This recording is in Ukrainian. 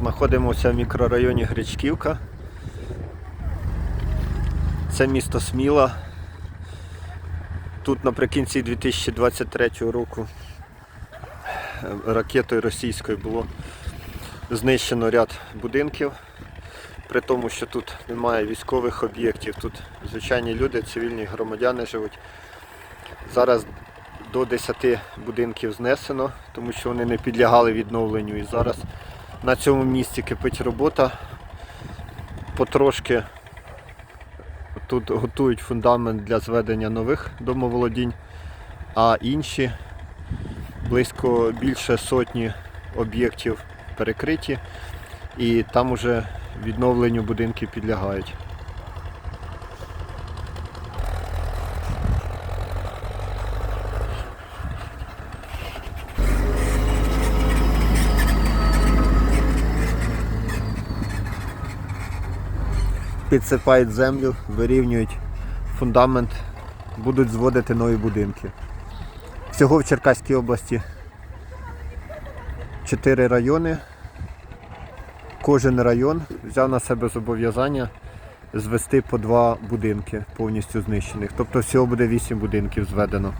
Знаходимося в мікрорайоні Гречківка. Це місто Сміла. Тут наприкінці 2023 року е, ракетою російською було знищено ряд будинків. При тому, що тут немає військових об'єктів, тут звичайні люди, цивільні громадяни живуть. Зараз до 10 будинків знесено, тому що вони не підлягали відновленню. І зараз на цьому місці кипить робота. Потрошки тут готують фундамент для зведення нових домоволодінь, а інші близько більше сотні об'єктів перекриті і там уже відновленню будинки підлягають. Підсипають землю, вирівнюють фундамент, будуть зводити нові будинки. Всього в Черкаській області 4 райони. Кожен район взяв на себе зобов'язання звести по два будинки повністю знищених. Тобто всього буде 8 будинків зведено.